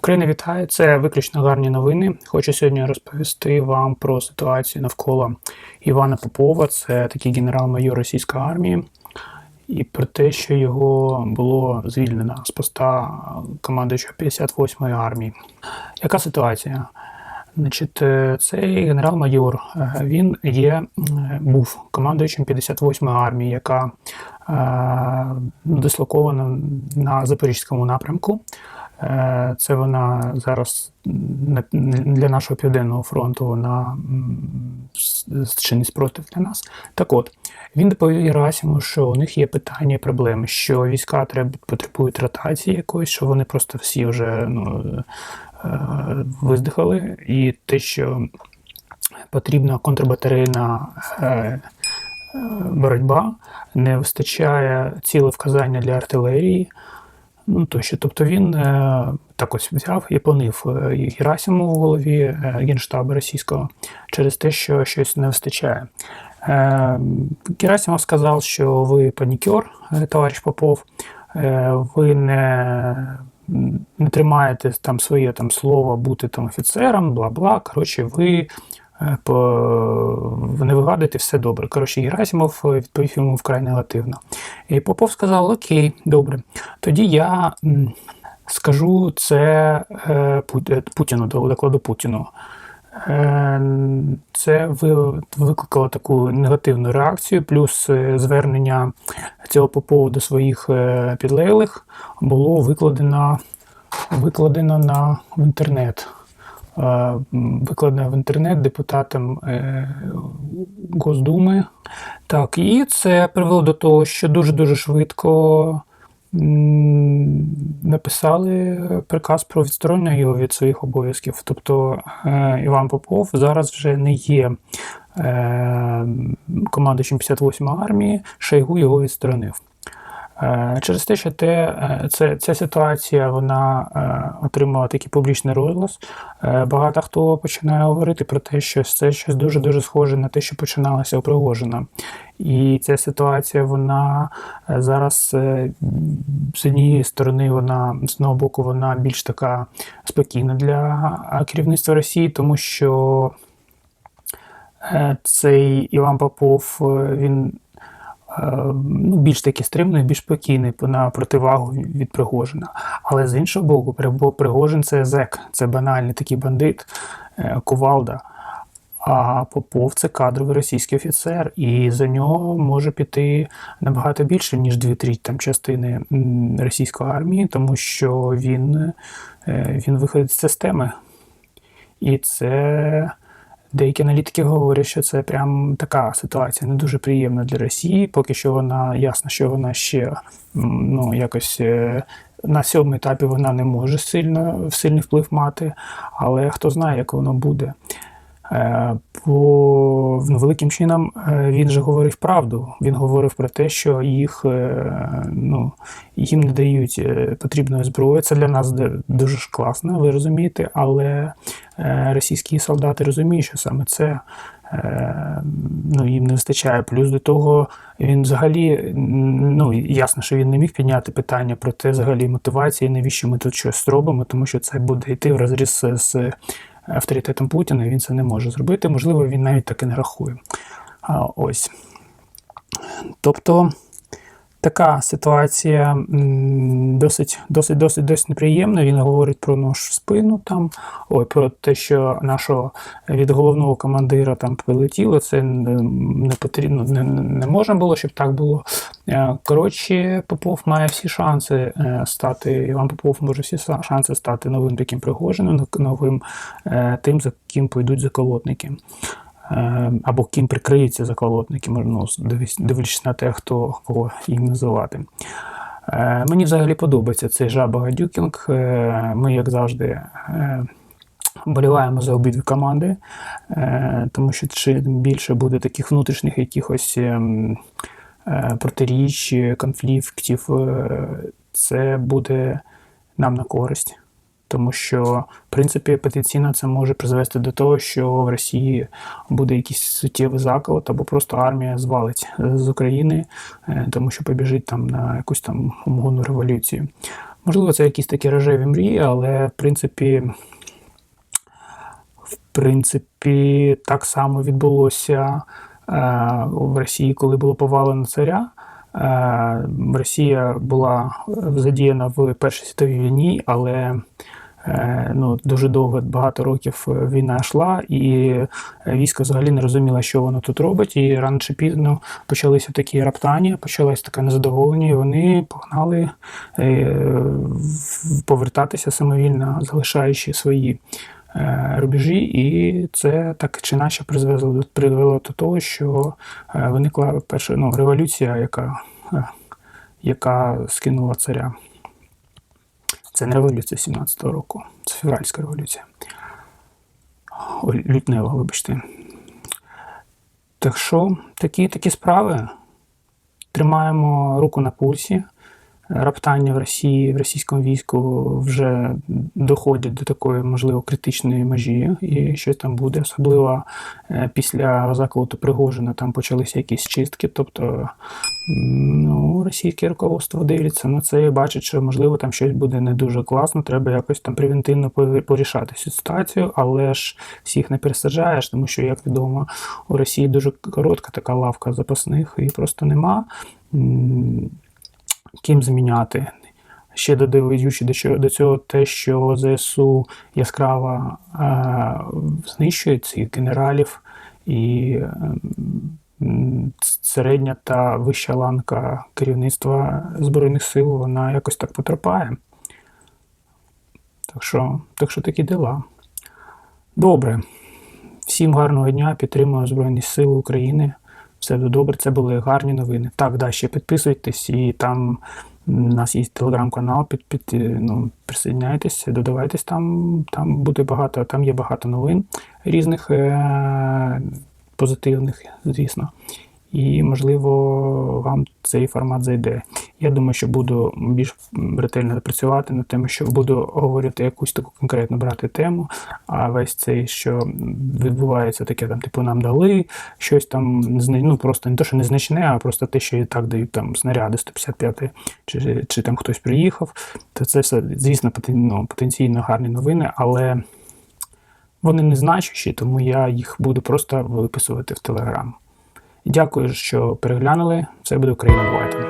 Україна вітає! Це виключно гарні новини. Хочу сьогодні розповісти вам про ситуацію навколо Івана Попова, це такий генерал-майор російської армії, і про те, що його було звільнено з поста командуючого 58-ї армії. Яка ситуація? Значить, е, цей генерал-майор е, він є, е, був командуючим 58-ї армії, яка е, дислокована на Запорізькому напрямку. Е, Це вона зараз для нашого південного фронту вона чинить спротив для нас. Так от, він доповів Герасиму, що у них є питання і проблеми, що війська треба, потребують ротації якоїсь, що вони просто всі вже ну, е, виздихали, і те, що потрібна контрбатарейна е, боротьба, не вистачає ціле вказання для артилерії. Ну, тощо. Тобто він е, так ось взяв і понив е, Герасиму в голові е, Генштабу російського через те, що щось не вистачає. Герасимов сказав, що ви панікер, товариш Попов, ви не, не тримаєте там своє там слово бути там офіцером, бла-бла. Коротше, ви не вигадуєте все добре. Коротше, Герасимов е, відповів йому вкрай негативно. І Попов сказав: Окей, добре, тоді я скажу це е, Пу- е, Путіну, докладу Путіну. Е, Це викликало таку негативну реакцію, плюс е, звернення цього Попова до своїх е, підлеглих було викладено, викладено на в інтернет. Е, м, Викладено в інтернет депутатам е, Госдуми. Так, і це привело до того, що дуже-дуже швидко написали приказ про відсторонення його від своїх обов'язків. Тобто е, Іван Попов зараз вже не є командуючим 58 армії, Шойгу його відсторонив. Е, Через те, що те, е, це, ця ситуація вона е, отримала такий публічний розголос, багато хто починає говорити про те, що це щось дуже-дуже схоже на те, що починалося у Пригожина. І ця ситуація, вона зараз з однієї сторони, вона з одного боку, вона більш така спокійна для керівництва Росії, тому що цей Іван Попов, він ну, більш такий стриманий, більш спокійний на противагу від Пригожина. Але з іншого боку, бо Пригожин це зек, це банальний такий бандит, е, кувалда. А Попов це кадровий російський офіцер, і за нього може піти набагато більше, ніж дві треті частини російської армії, тому що він, е, він виходить з системи. І це деякі аналітики говорять, що це прям така ситуація не дуже приємна для Росії. Поки що вона ясно, що вона ще ну, якось. е, На сьомому етапі вона не може сильно, сильний вплив мати, але хто знає, як воно буде. Е, Бо ну, великим чином е, він же говорив правду. Він говорив про те, що їх е, ну, їм не дають е, потрібної зброї. Це для нас дуже класно, ви розумієте, але е, російські солдати розуміють, що саме це. е, Ну, їм не вистачає. Плюс до того, він взагалі, ну ясно, що він не міг підняти питання про те, взагалі мотивації, навіщо ми тут щось робимо, тому що це буде йти в розріз з авторитетом Путіна, і він це не може зробити. Можливо, він навіть так і не рахує. А, ось. Тобто така ситуація досить, досить, досить, досить неприємна. Він говорить про в спину, там, ой, про те, що нашого від головного командира там прилетіло. Це не потрібно, не, не можна було, щоб так було. Е, Коротше, Попов має всі шанси е, стати. Іван Попов може всі шанси стати новим таким Пригожиним, новим е, тим, за ким пойдуть заколотники. Е, Або ким прикриються заколотники, ну, дивлячись на те, хто кого їм називати. Е, Мені взагалі подобається цей жаба Гадюкінг. Е, Ми, як завжди, е, боліваємо за обидві команди, тому що чим більше буде таких внутрішніх якихось ем, протиріч, конфліктів, це буде нам на користь. Тому що, в принципі, потенційно це може призвести до того, що в Росії буде якийсь суттєвий заколот, або просто армія звалить з України, е, тому що побіжить там на якусь там умовну революцію. Можливо, це якісь такі рожеві мрії, але в принципі, в принципі, так само відбулося е, в Росії, коли було повалено царя. Е, Росія була задіяна в Першій світовій війні, але е, ну, дуже довго, багато років війна йшла, і військо взагалі не розуміло, що воно тут робить. І рано чи пізно почалися такі раптання, почалось таке незадоволення, і вони погнали е, повертатися самовільно, залишаючи свої е, рубежі, і це так чи інакше призвело, привело до того, що е, виникла перша ну, революція, яка, е, яка скинула царя. Це не революція 17-го року, це февральська революція. О, лютнева, вибачте. Так що, такі, такі справи. Тримаємо руку на пульсі. Раптання в Росії, в російському війську вже доходять до такої, можливо, критичної межі, і щось там буде. Особливо е, після заколоту Пригожина там почалися якісь чистки. Тобто, ну, російське руководство дивиться на це і бачить, що можливо там щось буде не дуже класно. Треба якось там превентивно порішати цю ситуацію, але ж всіх не пересаджаєш, тому що, як відомо, у Росії дуже коротка така лавка запасних, і просто нема. Ким заміняти. Ще додаючи до цього те, що ЗСУ яскраво е, знищує цих генералів, і е, середня та вища ланка керівництва Збройних сил вона якось так потерпає. Так що, так що такі дела. Добре. Всім гарного дня, підтримую Збройні Сили України. Все добре, це були гарні новини. Так, да, ще підписуйтесь, і там у нас є телеграм-канал, під, під, е, ну, присоединяйтесь, додавайтесь там, там буде багато, там є багато новин різних е- позитивних, звісно. І, можливо, вам цей формат зайде. Я думаю, що буду більш ретельно працювати над тим, що буду говорити якусь таку конкретно брати тему. А весь цей, що відбувається, таке там, типу, нам дали щось там ну, просто не те, що незначне, а просто те, що і так дають там снаряди 155 чи, чи там хтось приїхав. То це все, звісно, ну, потенційно гарні новини, але вони не значущі, тому я їх буду просто виписувати в Телеграм. Дякую, що переглянули. Все буде Україна. Бувайте.